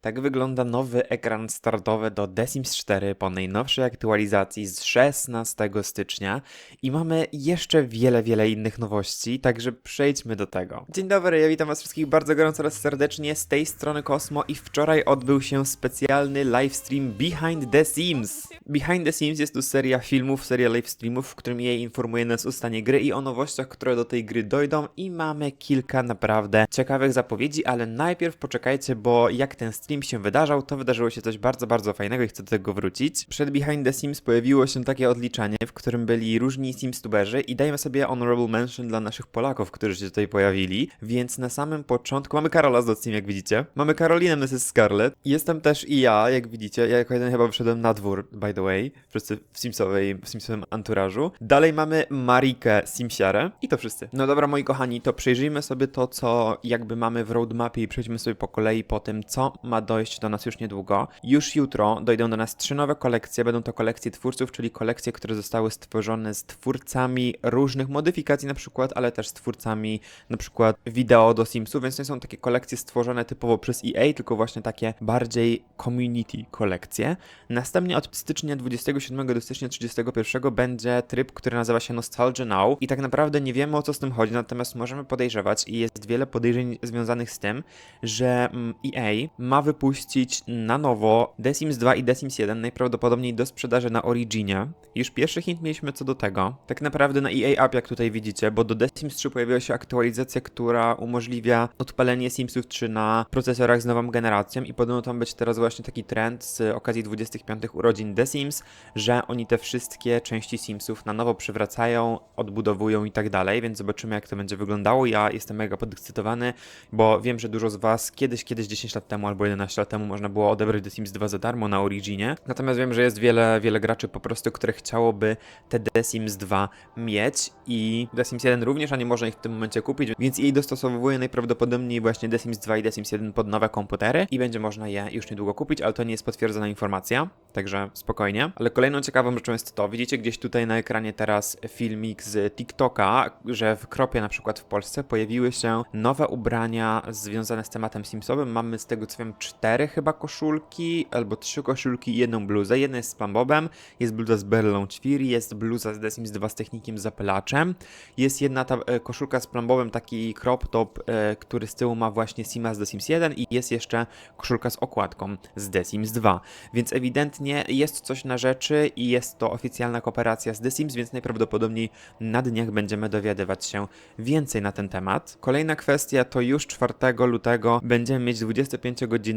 Tak wygląda nowy ekran startowy do The Sims 4 po najnowszej aktualizacji z 16 stycznia i mamy jeszcze wiele, wiele innych nowości, także przejdźmy do tego. Dzień dobry, ja witam was wszystkich bardzo gorąco oraz serdecznie z tej strony Kosmo i wczoraj odbył się specjalny livestream Behind the Sims. Behind the Sims jest to seria filmów, seria livestreamów, w którym jej informuje nas o stanie gry i o nowościach, które do tej gry dojdą i mamy kilka naprawdę ciekawych zapowiedzi, ale najpierw poczekajcie, bo jak ten się wydarzał, to wydarzyło się coś bardzo, bardzo fajnego i chcę do tego wrócić. Przed Behind the Sims pojawiło się takie odliczanie, w którym byli różni Sims-tuberzy i dajmy sobie honorable mention dla naszych Polaków, którzy się tutaj pojawili, więc na samym początku mamy Karola z Docim, jak widzicie. Mamy Karolinę Mrs. Scarlett. Jestem też i ja, jak widzicie. Ja jako jeden chyba wyszedłem na dwór, by the way. Wszyscy w Simsowej, w Simsowym anturażu. Dalej mamy Marikę Simsiarę i to wszyscy. No dobra, moi kochani, to przejrzyjmy sobie to, co jakby mamy w roadmapie i przejdźmy sobie po kolei po tym, co ma dojść do nas już niedługo. Już jutro dojdą do nas trzy nowe kolekcje. Będą to kolekcje twórców, czyli kolekcje, które zostały stworzone z twórcami różnych modyfikacji na przykład, ale też z twórcami na przykład wideo do Simsów, więc nie są takie kolekcje stworzone typowo przez EA, tylko właśnie takie bardziej community kolekcje. Następnie od stycznia 27 do stycznia 31 będzie tryb, który nazywa się Nostalgia Now i tak naprawdę nie wiemy o co z tym chodzi, natomiast możemy podejrzewać i jest wiele podejrzeń związanych z tym, że mm, EA ma wypuścić na nowo The Sims 2 i The Sims 1 najprawdopodobniej do sprzedaży na Originie. Już pierwszy hint mieliśmy co do tego. Tak naprawdę na EA App, jak tutaj widzicie, bo do The Sims 3 pojawiła się aktualizacja, która umożliwia odpalenie Simsów 3 na procesorach z nową generacją i podobno tam być teraz właśnie taki trend z okazji 25 urodzin The Sims, że oni te wszystkie części Simsów na nowo przywracają, odbudowują i tak dalej, więc zobaczymy jak to będzie wyglądało. Ja jestem mega podekscytowany, bo wiem, że dużo z Was kiedyś, kiedyś 10 lat temu albo 11 lat temu można było odebrać The Sims 2 za darmo na Originie. Natomiast wiem, że jest wiele, wiele graczy po prostu, które chciałoby te The Sims 2 mieć i The Sims 1 również, a nie można ich w tym momencie kupić, więc jej dostosowuje najprawdopodobniej właśnie The Sims 2 i The Sims 1 pod nowe komputery i będzie można je już niedługo kupić, ale to nie jest potwierdzona informacja, także spokojnie. Ale kolejną ciekawą rzeczą jest to, widzicie gdzieś tutaj na ekranie teraz filmik z TikToka, że w Kropie na przykład w Polsce pojawiły się nowe ubrania związane z tematem Simsowym. Mamy z tego co wiem cztery chyba koszulki, albo trzy koszulki i jedną bluzę. Jedna jest z Plambobem, jest bluza z Berlą Ćwiri, jest bluza z The Sims 2 z technikiem zapylaczem, jest jedna ta e, koszulka z Plambobem, taki crop top, e, który z tyłu ma właśnie Sima z The Sims 1 i jest jeszcze koszulka z okładką z The Sims 2. Więc ewidentnie jest coś na rzeczy i jest to oficjalna kooperacja z The Sims, więc najprawdopodobniej na dniach będziemy dowiadywać się więcej na ten temat. Kolejna kwestia to już 4 lutego będziemy mieć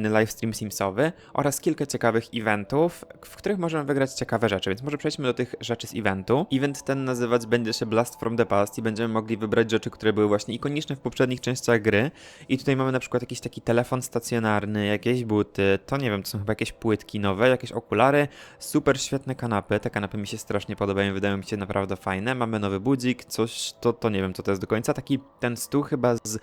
25-godzinny livestream Simsowy oraz kilka ciekawych eventów, w których możemy wygrać ciekawe rzeczy, więc może przejdźmy do tych rzeczy z eventu. Event ten nazywać będzie się Blast from the Past i będziemy mogli wybrać rzeczy, które były właśnie ikoniczne w poprzednich częściach gry. I tutaj mamy na przykład jakiś taki telefon stacjonarny, jakieś buty, to nie wiem, to są chyba jakieś płytki nowe, jakieś okulary, super świetne kanapy. Te kanapy mi się strasznie podobają, wydają mi się naprawdę fajne. Mamy nowy budzik, coś, to, to nie wiem, co to jest do końca. Taki ten stół chyba z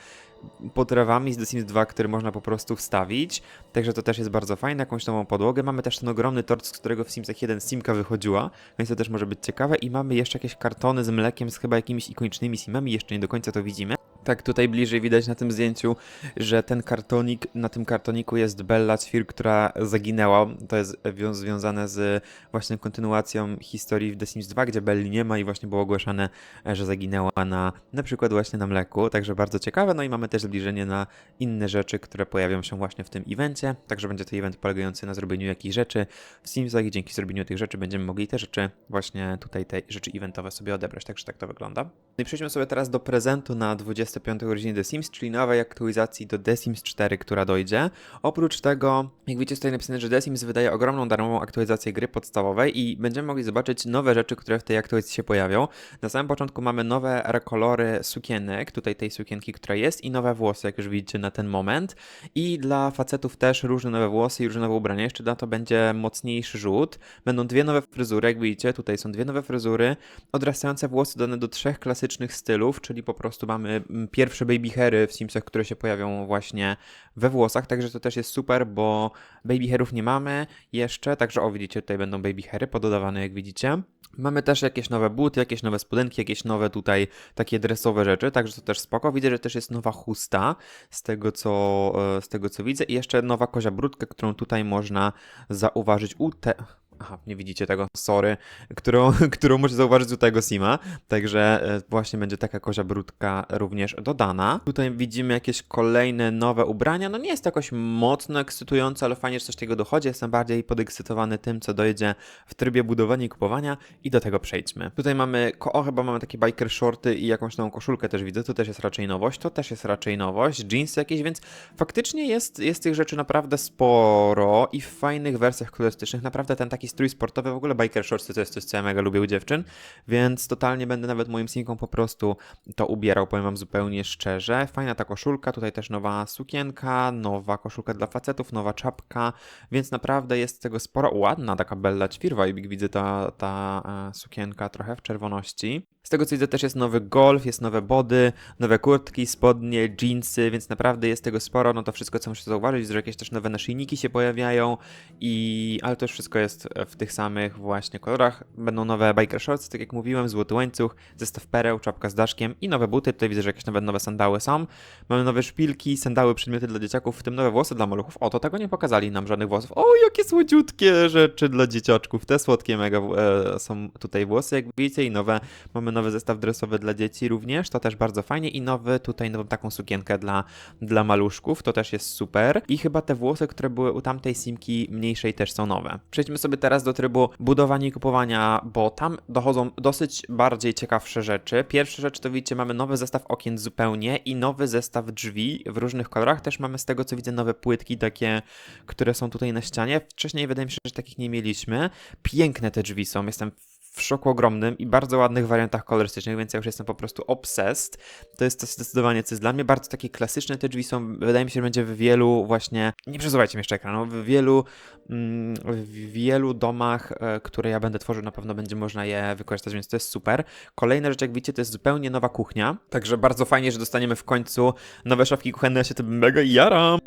potrawami z The Sims 2, który można po prostu wstawić. Także to też jest bardzo fajne, jakąś nową podłogę. Mamy też ten ogromny tort, z którego w Simsach 1 simka wychodziła, więc to też może być ciekawe. I mamy jeszcze jakieś kartony z mlekiem z chyba jakimiś ikonicznymi simami, jeszcze nie do końca to widzimy. Tak, tutaj bliżej widać na tym zdjęciu, że ten kartonik, na tym kartoniku jest Bella Ćwir, która zaginęła. To jest wią- związane z właśnie kontynuacją historii w The Sims 2, gdzie Belli nie ma i właśnie było ogłaszane, że zaginęła na na przykład właśnie na mleku, także bardzo ciekawe. No i mamy też zbliżenie na inne rzeczy, które pojawią się właśnie w tym evencie, także będzie to event polegający na zrobieniu jakichś rzeczy w Simsach i dzięki zrobieniu tych rzeczy będziemy mogli te rzeczy właśnie tutaj, te rzeczy eventowe sobie odebrać, także tak to wygląda. No i przejdźmy sobie teraz do prezentu na 25 urodziny The Sims, czyli nowej aktualizacji do The Sims 4, która dojdzie. Oprócz tego, jak widzicie tutaj napisane, że The Sims wydaje ogromną darmową aktualizację gry podstawowej i będziemy mogli zobaczyć nowe rzeczy, które w tej aktualizacji się pojawią. Na samym początku mamy nowe rekolory sukienek, tutaj tej sukienki, która jest i nowe włosy, jak już widzicie na ten moment. I dla facetów też różne nowe włosy i różne nowe ubrania. Jeszcze na to będzie mocniejszy rzut. Będą dwie nowe fryzury, jak widzicie, tutaj są dwie nowe fryzury. Odrastające włosy dane do trzech klasycznych stylów, czyli po prostu mamy mm, pierwsze baby hairy w Simsach, które się pojawią właśnie we włosach, także to też jest super, bo baby hairów nie mamy jeszcze, także o widzicie, tutaj będą baby hairy pododawane, jak widzicie. Mamy też jakieś nowe buty, jakieś nowe spodenki, jakieś nowe tutaj takie dresowe rzeczy, także to też spoko. Widzę, że też jest nowa chusta, z tego co, e, z tego co widzę. I jeszcze nowa kozia brudka, którą tutaj można zauważyć u te... Aha, nie widzicie tego, sorry, którą, którą możecie zauważyć u tego Sima, także e, właśnie będzie taka kozia brudka również dodana. Tutaj widzimy jakieś kolejne nowe ubrania, no nie jest to jakoś mocno ekscytujące, ale fajnie, że coś takiego dochodzi, jestem bardziej podekscytowany tym, co dojdzie w trybie budowania i kupowania i do tego przejdźmy. Tutaj mamy, o chyba mamy takie biker shorty i jakąś nową koszulkę też widzę, to też jest raczej nowość, to też jest raczej nowość, jeansy jakieś, więc faktycznie jest, jest tych rzeczy naprawdę sporo i w fajnych wersjach kolorystycznych, naprawdę ten taki strój sportowy, w ogóle biker shortsy to jest coś, co ja mega lubię u dziewczyn, więc totalnie będę nawet moim synkom po prostu to ubierał, powiem wam zupełnie szczerze. Fajna ta koszulka, tutaj też nowa sukienka, nowa koszulka dla facetów, nowa czapka, więc naprawdę jest tego sporo. Ładna taka Bella Ćwir vibe, widzę ta, ta e, sukienka trochę w czerwoności. Z tego co widzę też jest nowy golf, jest nowe body, nowe kurtki, spodnie, jeansy, więc naprawdę jest tego sporo. No to wszystko co muszę zauważyć, że jakieś też nowe naszyjniki się pojawiają i ale to już wszystko jest w tych samych właśnie kolorach. Będą nowe biker shorts, tak jak mówiłem, złoty łańcuch, zestaw pereł, czapka z daszkiem i nowe buty. Tutaj widzę, że jakieś nawet nowe sandały są. Mamy nowe szpilki, sandały, przedmioty dla dzieciaków, w tym nowe włosy dla maluchów. O, to tego nie pokazali nam żadnych włosów. O, jakie słodziutkie rzeczy dla dzieciaczków. Te słodkie mega e, są tutaj włosy, jak widzicie, i nowe, mamy nowy zestaw dresowy dla dzieci również, to też bardzo fajnie i nowy, tutaj nową taką sukienkę dla, dla maluszków, to też jest super. I chyba te włosy, które były u tamtej simki mniejszej też są nowe. Przejdźmy sobie teraz do trybu budowania i kupowania, bo tam dochodzą dosyć bardziej ciekawsze rzeczy. Pierwsza rzecz to widzicie, mamy nowy zestaw okien zupełnie i nowy zestaw drzwi w różnych kolorach. Też mamy z tego co widzę nowe płytki takie, które są tutaj na ścianie. Wcześniej wydaje mi się, że takich nie mieliśmy. Piękne te drzwi są, jestem w szoku ogromnym i bardzo ładnych wariantach kolorystycznych, więc ja już jestem po prostu obsessed. To jest to zdecydowanie coś dla mnie. Bardzo takie klasyczne te drzwi są. Wydaje mi się, że będzie w wielu właśnie. Nie przesuwajcie mi jeszcze ekranu. W wielu, mm, w wielu domach, e, które ja będę tworzył, na pewno będzie można je wykorzystać, więc to jest super. Kolejna rzecz, jak widzicie, to jest zupełnie nowa kuchnia. Także bardzo fajnie, że dostaniemy w końcu nowe szafki kuchenne. Ja się tym mega jaram.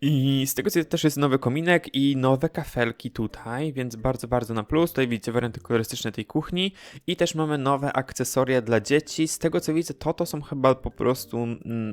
I z tego co też jest nowy kominek i nowe kafelki tutaj, więc bardzo, bardzo na plus. Tutaj widzicie warianty kolorystyczne tej kuchni i też mamy nowe akcesoria dla dzieci. Z tego co widzę, to to są chyba po prostu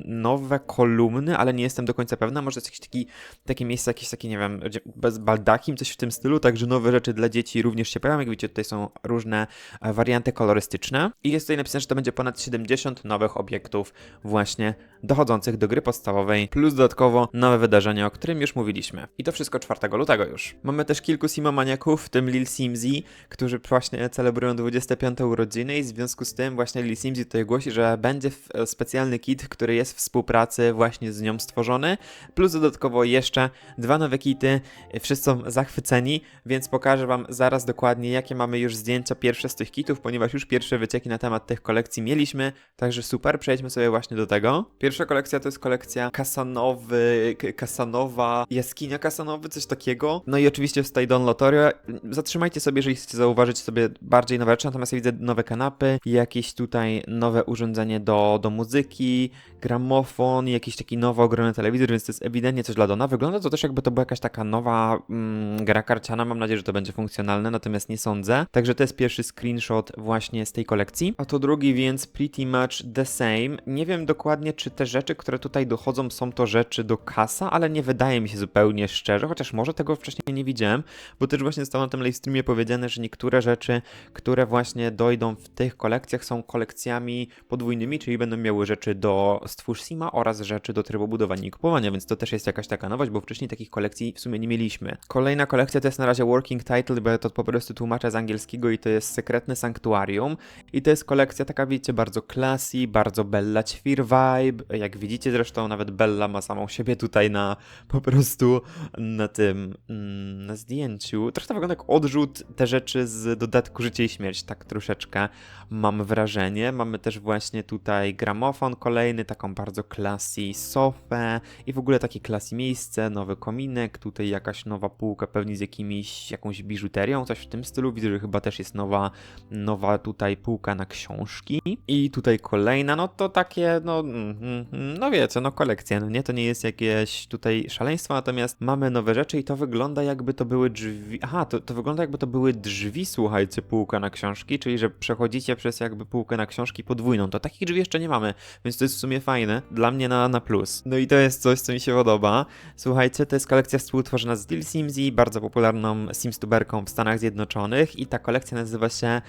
nowe kolumny, ale nie jestem do końca pewna. Może jest jakieś taki, takie miejsce, jakieś takie, nie wiem, bez baldakim, coś w tym stylu. Także nowe rzeczy dla dzieci również się pojawią. Jak widzicie, tutaj są różne e, warianty kolorystyczne. I jest tutaj napisane, że to będzie ponad 70 nowych obiektów właśnie dochodzących do gry podstawowej, plus dodatkowo nowe wydarzenia, o którym już mówiliśmy. I to wszystko 4 lutego już. Mamy też kilku simomaniaków, w tym Lil Simzy, którzy właśnie celebrują 25 urodziny i w związku z tym właśnie Lil Simzy tutaj głosi, że będzie e, specjalny kit, który jest w współpracy właśnie z nią stworzony, plus dodatkowo jeszcze dwa nowe kity, E, wszyscy są zachwyceni, więc pokażę wam zaraz dokładnie, jakie mamy już zdjęcia pierwsze z tych kitów, ponieważ już pierwsze wycieki na temat tych kolekcji mieliśmy, także super, przejdźmy sobie właśnie do tego. Pierwsza kolekcja to jest kolekcja Kasanowy, Kasanowa, jaskinia Kasanowy, coś takiego. No i oczywiście tutaj Don Lotorio. Zatrzymajcie sobie, jeżeli chcecie zauważyć sobie bardziej nowe rzeczy, natomiast ja widzę nowe kanapy, jakieś tutaj nowe urządzenie do, do muzyki, gramofon, jakiś taki nowy ogromny telewizor, więc to jest ewidentnie coś dla Dona. Wygląda to też jakby to była jakaś taka nowa mm, gra karciana, mam nadzieję, że to będzie funkcjonalne, natomiast nie sądzę. Także to jest pierwszy screenshot właśnie z tej kolekcji. A to drugi, więc pretty much the same. Nie wiem dokładnie, czy te rzeczy, które tutaj dochodzą, są to rzeczy do kasa, ale nie wydaje mi się zupełnie szczerze, chociaż może tego wcześniej nie widziałem, bo też właśnie zostało na tym live streamie powiedziane, że niektóre rzeczy, które właśnie dojdą w tych kolekcjach są kolekcjami podwójnymi, czyli będą miały rzeczy do stwórz Sima oraz rzeczy do trybu budowania i kupowania, więc to też jest jakaś taka nowość, bo wcześniej takich kolekcji w sumie nie mieliśmy. Kolejna kolekcja to jest na razie working title, bo to po prostu tłumaczę z angielskiego i to jest Sekretne Sanktuarium i to jest kolekcja taka, widzicie, bardzo classy, bardzo Bella Ćwir vibe, jak widzicie zresztą nawet Bella ma samą siebie tutaj na po prostu na tym, mm, na zdjęciu. Trochę to wygląda jak odrzut te rzeczy z dodatku Życie i Śmierć, tak troszeczkę mam wrażenie. Mamy też właśnie tutaj gramofon kolejny, taką bardzo classy sofę i w ogóle takie classy miejsce, nowy kominek, tutaj jakaś nowa półka pewnie z jakimiś, jakąś biżuterią, coś w tym stylu. Widzę, że chyba też jest nowa, nowa tutaj półka na książki i tutaj kolejna, no to takie, no, mm, no wiecie, no kolekcja, no nie, to nie jest jakieś tutaj szaleństwo, natomiast mamy nowe rzeczy i to wygląda jakby to były drzwi, aha, to, to wygląda jakby to były drzwi, słuchajcie, półka na książki, czyli że przechodzicie przez jakby półkę na książki podwójną. To takich drzwi jeszcze nie mamy, więc to jest w sumie fajne. Dla mnie na, na plus. No i to jest coś, co mi się podoba. Słuchajcie, to jest kolekcja współtworzona z Deal Simsy, bardzo popularną Simstuberką w Stanach Zjednoczonych i ta kolekcja nazywa się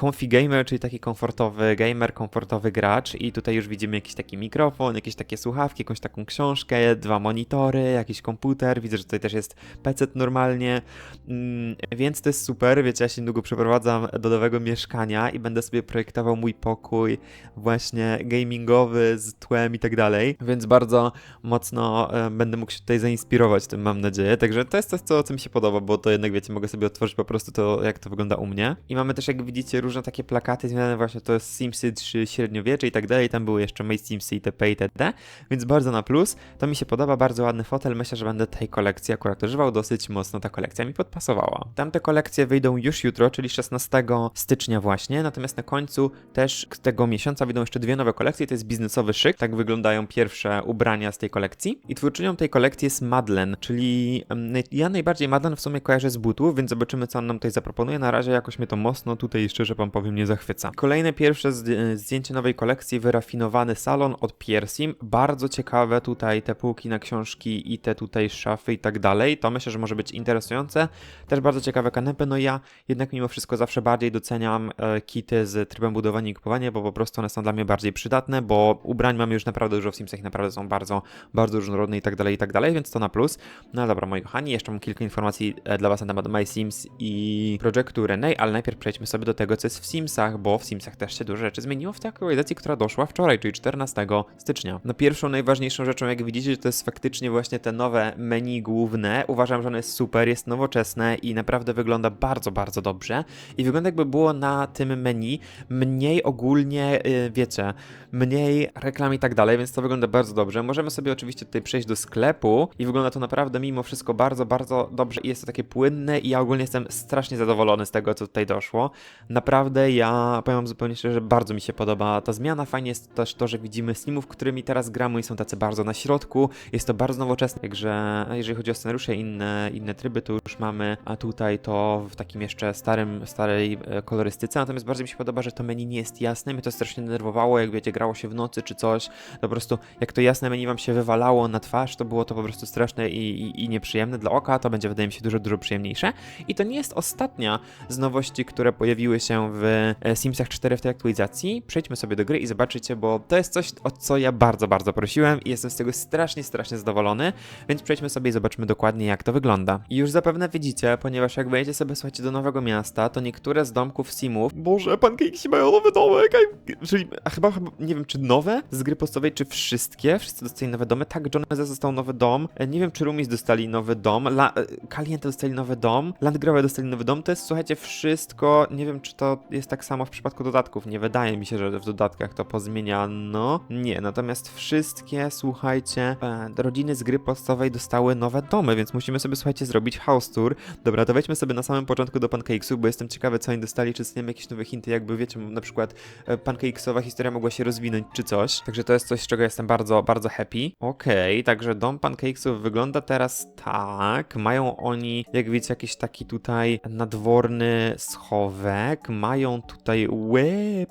Comfy Gamer, czyli taki komfortowy gamer, komfortowy gracz i tutaj już widzimy jakiś taki mikrofon, jakieś takie słuchawki, jakąś taką książkę, dwa monitory, jakiś komputer, widzę, że tutaj też jest PC normalnie, mm, więc to jest super, wiecie, ja się niedługo przeprowadzam do nowego mieszkania i będę sobie projektował mój pokój właśnie gamingowy z tłem i tak dalej, więc bardzo mocno będę mógł się tutaj zainspirować tym, mam nadzieję, także to jest coś, co, co mi się podoba, bo to jednak, wiecie, mogę sobie otworzyć po prostu to, jak to wygląda u mnie. I mamy też, jak widzicie, różne takie plakaty związane właśnie to z Simsy 3 średniowiecze i tak dalej, tam były jeszcze Made Simsy itp. itd., więc bardzo na plus, to mi się podoba, bardzo ładny fotel, myślę, że będę tej kolekcji akurat używał, dosyć mocno ta kolekcja mi podpasowała. Tamte kolekcje wyjdą już jutro, czyli 16 stycznia właśnie, natomiast na końcu też tego miesiąca wyjdą jeszcze dwie nowe kolekcje, to jest biznesowy szyk, tak wyglądają pierwsze ubrania z tej kolekcji. I twórczynią tej kolekcji jest Madlen, czyli ja najbardziej Madlen w sumie kojarzę z butów, więc zobaczymy co on nam tutaj zaproponuje, na razie jakoś mnie to mocno tutaj szczerze wam powiem nie zachwyca. Kolejne pierwsze zd- zdjęcie nowej kolekcji, wyrafinowany salon od Piersim, bardzo ciekawe tutaj te półki na książki i te tutaj szafy i tak dalej, to myślę, że może być interesujące, też bardzo ciekawe kanapy, no ja jednak mimo wszystko zawsze bardziej doceniam e, kity z trybem budowania i kupowania, bo po prostu one są dla mnie bardziej przydatne, bo ubrań mamy już naprawdę dużo w Simsach, naprawdę są bardzo, bardzo różnorodne i tak dalej, i tak dalej, więc to na plus. No dobra, moi kochani, jeszcze mam kilka informacji e, dla Was na temat My Sims i projektu Renee, ale najpierw przejdźmy sobie do tego, co jest w Simsach, bo w Simsach też się dużo rzeczy zmieniło w tej aktualizacji, która doszła wczoraj, czyli 14 stycznia. No pierwszą, najważniejszą rzeczą, jak widzicie, to jest faktycznie właśnie te nowe menu główne. Uważam, że ono jest super, jest nowoczesne i naprawdę wygląda bardzo, bardzo dobrze. I wygląda jakby było na tym menu mniej ogólnie, yy, wiecie, mniej reklam i tak dalej, więc to wygląda bardzo dobrze. Możemy sobie oczywiście tutaj przejść do sklepu i wygląda to naprawdę mimo wszystko bardzo, bardzo dobrze i jest to takie płynne i ja ogólnie jestem strasznie zadowolony z tego, co tutaj doszło. Naprawdę ja powiem zupełnie szczerze, że bardzo mi się podoba ta zmiana. Fajnie jest też to, że widzimy Simów, którymi teraz gramy i są tacy bardzo na środku. Jest to bardzo nowoczesne, także jeżeli chodzi o scenariusze i inne, inne tryby, to już mamy, a tutaj to w takim jeszcze starym, starej e, kolorystyce. Natomiast bardzo mi się podoba, że to menu nie jest jasne. Mnie to strasznie denerwowało, jak wiecie, grało się w nocy czy coś. To po prostu, jak to jasne menu wam się wywalało na twarz, to było to po prostu straszne i, i, i nieprzyjemne dla oka. To będzie, wydaje mi się, dużo, dużo przyjemniejsze. I to nie jest ostatnia z nowości, które pojawiły się w e, Simsach 4 w tej aktualizacji. Przejdźmy sobie do gry i zobaczycie, bo to jest coś, o co ja bardzo, bardzo prosiłem i jestem z tego strasznie, strasznie zadowolony, więc przejdźmy sobie i zobaczmy dokładnie, jak to wygląda. I już zapewne widzicie, ponieważ jak wejdziecie sobie, słuchajcie, do nowego miasta, to niektóre z domków Simów, Boże, pankejki mają nowy domek, a- czyli a chyba, chyba, nie wiem, czy nowe? Z gry podstawowej, czy wszystkie, wszyscy dostali nowe domy, tak, John Meza dostał nowy dom, E, nie wiem, czy Rumis dostali nowy dom, La, e, Caliente dostali nowy dom, Landgrave dostali nowy dom, to jest, słuchajcie, wszystko, nie wiem, czy to jest tak samo w przypadku dodatków, nie wydaje mi się, że w dodatkach to pozmieniano, nie, natomiast wszystkie, słuchajcie, e, rodziny z gry podstawowej dostały nowe domy, więc musimy sobie, słuchajcie, zrobić house tour, Dobra, to wejdźmy sobie na samym początku do Pancakesów, bo jestem ciekawy, co oni dostali, czy dostaniemy jakieś nowe hinty, jakby wiecie, na przykład e, Pancakesowa historia mogła się rozwinąć, czy coś. Także to jest coś, z czego jestem bardzo, bardzo happy. Okej, także dom Pancakesów wygląda teraz tak. Mają oni, jak widzicie, jakiś taki tutaj nadworny schowek. Mają tutaj, łe,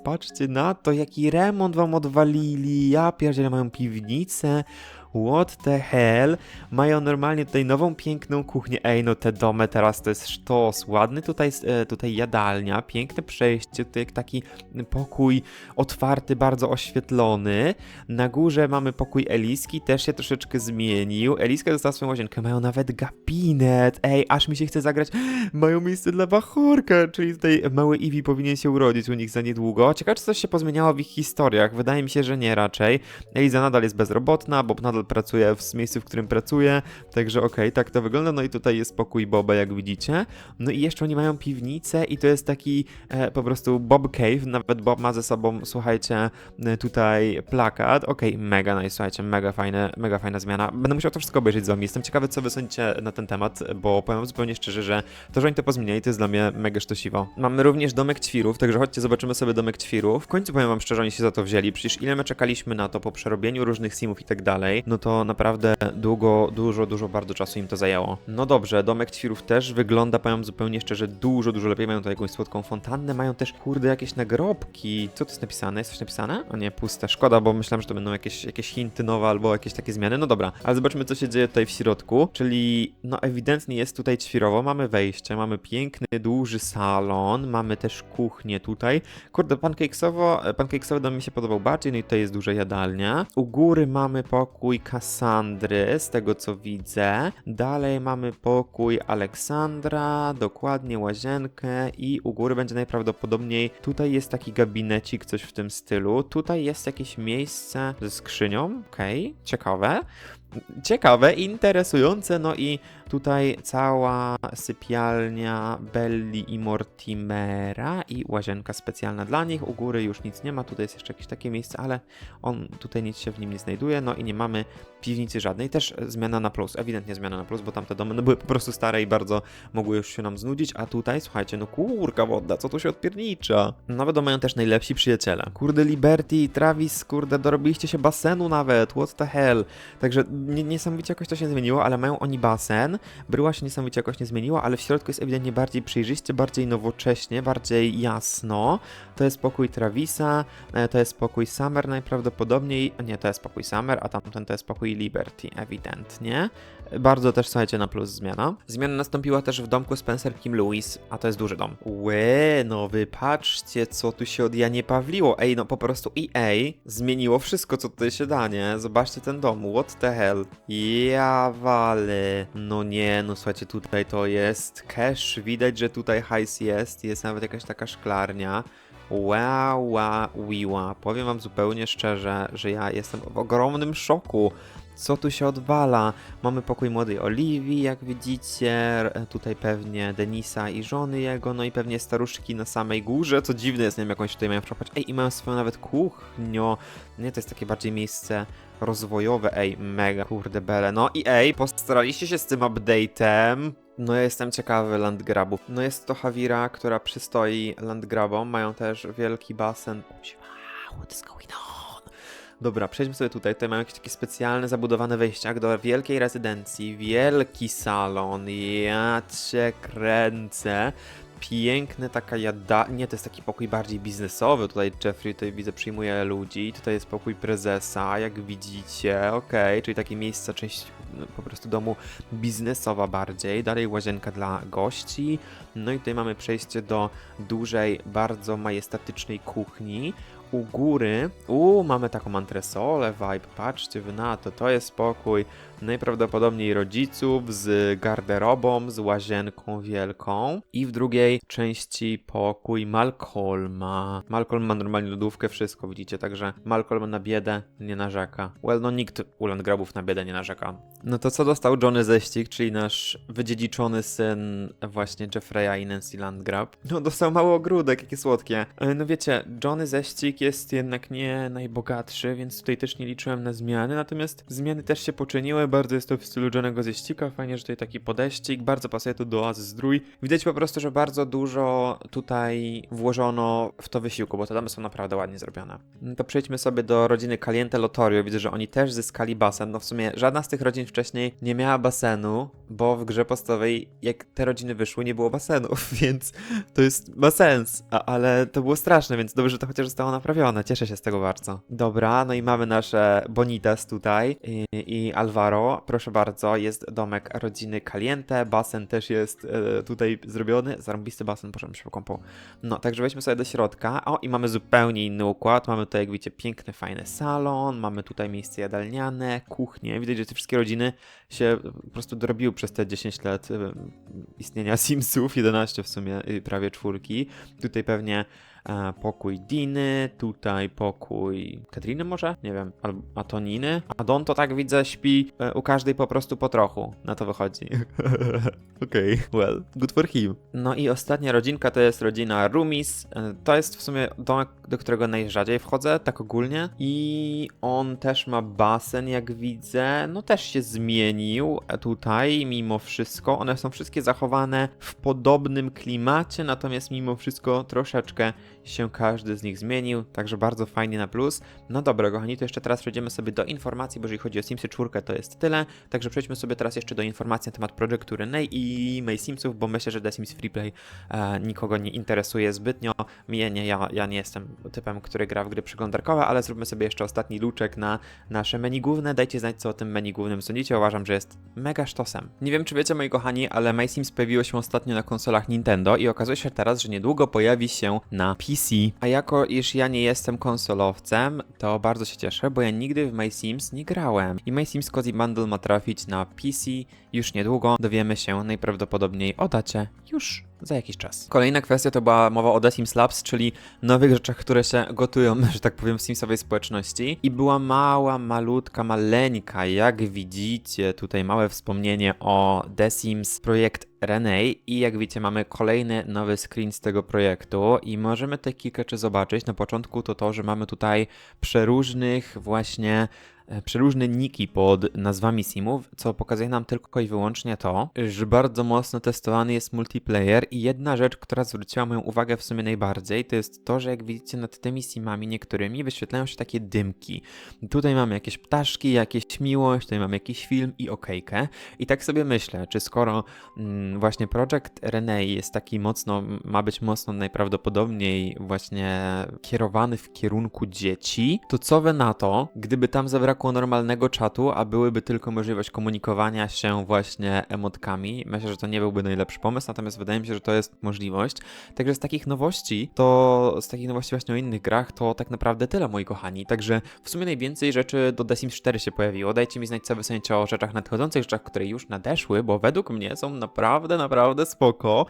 patrzcie na to, jaki remont wam odwalili. Ja pierdzielę, mają piwnicę. What the hell? Mają normalnie tutaj nową, piękną kuchnię. Ej, no te domy teraz to jest sztos. Ładny tutaj, e, tutaj jadalnia, piękne przejście, tutaj taki pokój otwarty, bardzo oświetlony. Na górze mamy pokój Eliski, też się troszeczkę zmienił. Eliska dostała swoją łazienkę, mają nawet gabinet. Ej, aż mi się chce zagrać. Mają miejsce dla bachorka, czyli tutaj mały Eevee powinien się urodzić u nich za niedługo. Ciekawe, czy coś się pozmieniało w ich historiach. Wydaje mi się, że nie raczej. Eliza nadal jest bezrobotna, Bob nadal pracuje w miejscu, w którym pracuje, także okej, tak to wygląda. No i tutaj jest pokój Boba, jak widzicie. No i jeszcze oni mają piwnicę i to jest taki e, po prostu Bob Cave. Nawet Bob ma ze sobą, słuchajcie, e, tutaj plakat. Okej, mega nice, słuchajcie, mega fajne, mega fajna zmiana. Będę musiał to wszystko obejrzeć z wami. Jestem ciekawy, co wy sądzicie na ten temat, bo powiem zupełnie szczerze, że to, że oni to pozmieniali, to jest dla mnie mega sztosiwo. Mamy również domek ćwirów, także chodźcie, zobaczymy sobie domek ćwirów. W końcu powiem wam szczerze, oni się za to wzięli. Przecież ile my czekaliśmy na to po przerobieniu różnych simów i tak dalej. No to naprawdę długo, dużo, dużo bardzo czasu im to zajęło. No dobrze, domek ćwirów też wygląda, powiem zupełnie szczerze, dużo, dużo lepiej. Mają tutaj jakąś słodką fontannę, mają też, kurde, jakieś nagrobki. Co to jest napisane? Jest coś napisane? O nie, puste, szkoda, bo myślałem, że to będą jakieś, jakieś hinty nowe albo jakieś takie zmiany. No dobra, ale zobaczmy, co się dzieje tutaj w środku, czyli no ewidentnie jest tutaj ćwirowo, mamy wejście, mamy piękny, duży salon, mamy też kuchnię tutaj. Kurde, pancakesowo, pancakesowy dom mi się podobał bardziej, no i tutaj jest duża jadalnia. U góry mamy pokój Kassandry, z tego co widzę. Dalej mamy pokój Aleksandra, dokładnie łazienkę i u góry będzie najprawdopodobniej, tutaj jest taki gabinecik, coś w tym stylu. Tutaj jest jakieś miejsce ze skrzynią, okej, ciekawe. Ciekawe, interesujące, no i tutaj cała sypialnia Belli i Mortimera i łazienka specjalna dla nich. U góry już nic nie ma, tutaj jest jeszcze jakieś takie miejsce, ale on tutaj nic się w nim nie znajduje, no i nie mamy piwnicy żadnej. Też zmiana na plus, ewidentnie zmiana na plus, bo tamte domy no, były po prostu stare i bardzo mogły już się nam znudzić, a tutaj, słuchajcie, no kurka wodna, co tu się odpiernicza? Domy mają też najlepsi przyjaciele. Kurde Liberty Travis, kurde, dorobiliście się basenu nawet, what the hell. Także nie, niesamowicie jakoś to się zmieniło, ale mają oni basen. Bryła się niesamowicie jakoś nie zmieniła, ale w środku jest ewidentnie bardziej przejrzyście, bardziej nowocześnie, bardziej jasno. To jest pokój Travisa, e, to jest pokój Summer najprawdopodobniej. Nie, to jest pokój Summer, a tamten to jest pokój Liberty, ewidentnie. Bardzo też, słuchajcie, na plus zmiana. Zmiana nastąpiła też w domku Spencer Kim Lewis, a to jest duży dom. Łe, no wy patrzcie, co tu się od Janie Pawliło. Ej, no po prostu EA zmieniło wszystko, co tutaj się da, nie? Zobaczcie ten dom, what the hell. Ja wale. No nie, no słuchajcie, tutaj to jest cash, widać, że tutaj hajs jest, jest nawet jakaś taka szklarnia. Wow, wow, wiła. Powiem wam zupełnie szczerze, że ja jestem w ogromnym szoku. Co tu się odwala? Mamy pokój młodej Oliwii, jak widzicie. r- Tutaj pewnie Denisa i żony jego, no i pewnie staruszki na samej górze. Co dziwne jest, nie wiem, jakąś tutaj mają przepać. Ej, i mają swoją nawet kuchnię. Nie, to jest takie bardziej miejsce rozwojowe. Ej, mega, kurde bele. No i ej, postaraliście się z tym update'em. No ja jestem ciekawy landgrabów. No jest to Havira, która przystoi landgrabom. Mają też wielki basen. Wow, what is going on? Dobra, przejdźmy sobie tutaj. Tutaj mają jakieś takie specjalne, zabudowane wejścia do wielkiej rezydencji. Wielki salon. Ja cię kręcę. Piękne taka jada... Nie, to jest taki pokój bardziej biznesowy. Tutaj Jeffrey, tutaj widzę, przyjmuje ludzi. Tutaj jest pokój prezesa, jak widzicie. Okej, czyli takie miejsce, część no, po prostu domu biznesowa bardziej. Dalej łazienka dla gości. No i tutaj mamy przejście do dużej, bardzo majestatycznej kuchni. U góry, u mamy taką antresolę vibe, patrzcie wy na to, to jest pokój najprawdopodobniej rodziców z garderobą, z łazienką wielką i w drugiej części pokój Malcolma. Malcolm ma normalnie lodówkę, wszystko widzicie, także Malcolm na biedę nie narzeka. Well, no nikt u Landgrabów na biedę nie narzeka. No to co dostał Johnny Ześcik, czyli nasz wydziedziczony syn właśnie Jeffreya i Nancy Landgrab? No dostał mały ogródek, jakie słodkie. E, No wiecie, Johnny Ześcik jest jednak nie najbogatszy, więc tutaj też nie liczyłem na zmiany, natomiast zmiany też się poczyniły, bardzo jest to w stylu Johnnego Ześcika, fajnie, że tutaj taki podejścik, bardzo pasuje tu do Oazy Zdrój. Widać po prostu, że bardzo dużo tutaj włożono w to wysiłku, bo te domy są naprawdę ładnie zrobione. No To przejdźmy sobie do rodziny Caliente Lotorio, widzę, że oni też zyskali basen, no w sumie żadna z tych rodzin wcześniej nie miała basenu, bo w grze podstawowej, jak te rodziny wyszły, nie było basenów, więc to jest, ma sens, A, ale to było straszne, więc dobrze, że to chociaż zostało naprawione, cieszę się z tego bardzo. Dobra, no i mamy nasze Bonitas tutaj i, i Alvaro, proszę bardzo, jest domek rodziny Caliente, basen też jest e, tutaj zrobiony, zarąbisty basen, poszedłem się po kąpą. No, także wejdźmy sobie do środka, o i mamy zupełnie inny układ, mamy tutaj, jak widzicie, piękny, fajny salon, mamy tutaj miejsce jadalniane, kuchnię, widać, że te wszystkie rodziny się po prostu dorobiły przez te 10 lat e, istnienia Simsów, 11 w sumie, prawie czwórki. Tutaj pewnie e, pokój Diny, tutaj pokój Katriny może? Nie wiem, albo Atoniny. A Don to tak widzę śpi e, u każdej po prostu po trochu, na to wychodzi. Okej, well, good for him. No i ostatnia rodzinka to jest rodzina Rumis. E, To jest w sumie domek, do którego najrzadziej wchodzę, tak ogólnie. I on też ma basen, jak widzę. No też się zmienił tutaj, mimo wszystko. One są wszystkie zachowane w podobnym klimacie, natomiast mimo wszystko troszeczkę się każdy z nich zmienił, także bardzo fajnie na plus. No dobra, kochani, to jeszcze teraz przejdziemy sobie do informacji, bo jeżeli chodzi o Simsy 4, to jest tyle. Także przejdźmy sobie teraz jeszcze do informacji na temat projektu Renee i May Simsów, bo myślę, że The Sims Freeplay e, nikogo nie interesuje zbytnio. Mnie nie, ja, ja nie jestem typem, który gra w gry przeglądarkowe, ale zróbmy sobie jeszcze ostatni luczek na nasze menu główne. Dajcie znać, co o tym menu głównym sądzicie. Uważam, że jest mega sztosem. Nie wiem, czy wiecie, moi kochani, ale My Sims pojawiło się ostatnio na konsolach Nintendo i okazuje się teraz, że niedługo pojawi się na PC. A jako iż ja nie jestem konsolowcem, to bardzo się cieszę, bo ja nigdy w My Sims nie grałem. I My Sims Cozy Bundle ma trafić na PC już niedługo. Dowiemy się najprawdopodobniej o dacie już za jakiś czas. Kolejna kwestia to była mowa o The Sims Labs, czyli nowych rzeczach, które się gotują, że tak powiem, w Simsowej społeczności. I była mała, malutka, maleńka, jak widzicie, tutaj małe wspomnienie o The Sims projekt Renee i jak widzicie mamy kolejny nowy screen z tego projektu i możemy tutaj kilka rzeczy zobaczyć. Na początku to to, że mamy tutaj przeróżnych właśnie przeróżne niki pod nazwami simów, co pokazuje nam tylko i wyłącznie to, że bardzo mocno testowany jest multiplayer i jedna rzecz, która zwróciła moją uwagę w sumie najbardziej, to jest to, że jak widzicie nad tymi simami niektórymi wyświetlają się takie dymki. Tutaj mamy jakieś ptaszki, jakieś miłość, tutaj mamy jakiś film i okejkę i tak sobie myślę, czy skoro mm, właśnie projekt Renee jest taki mocno, ma być mocno najprawdopodobniej właśnie kierowany w kierunku dzieci, to co wy na to, gdyby tam zabrakło normalnego czatu, a byłyby tylko możliwość komunikowania się właśnie emotkami? Myślę, że to nie byłby najlepszy pomysł, natomiast wydaje mi się, że to jest możliwość. Także z takich nowości, to z takich nowości właśnie o innych grach, to tak naprawdę tyle, moi kochani. Także w sumie najwięcej rzeczy do The Sims 4 się pojawiło. Dajcie mi znać, co wy sądzicie o rzeczach nadchodzących, rzeczach, które już nadeszły, bo według mnie są naprawdę, naprawdę spoko.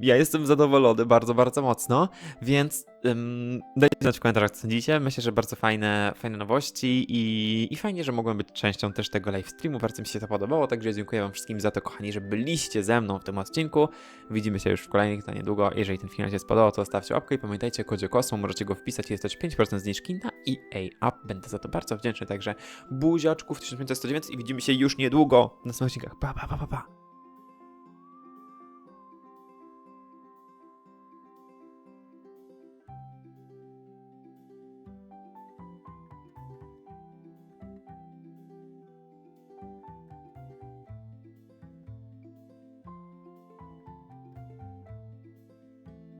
Ja jestem zadowolony bardzo, bardzo mocno, więc dajcie znać w komentarzach, co sądzicie. Myślę, że bardzo fajne, fajne nowości i, i fajnie, że mogłem być częścią też tego live streamu. Bardzo mi się to podobało, także dziękuję wam wszystkim za to, kochani, że byliście ze mną w tym odcinku. Widzimy się już w kolejnych za niedługo. Jeżeli ten film się spodobał, to zostawcie łapkę i pamiętajcie, kodzie kosmo, możecie go wpisać i dostać 5% zniżki na EA Up. Będę za to bardzo wdzięczny, także buziaczków 1509 i widzimy się już niedługo na następnych odcinkach. Pa, pa, pa, pa, pa.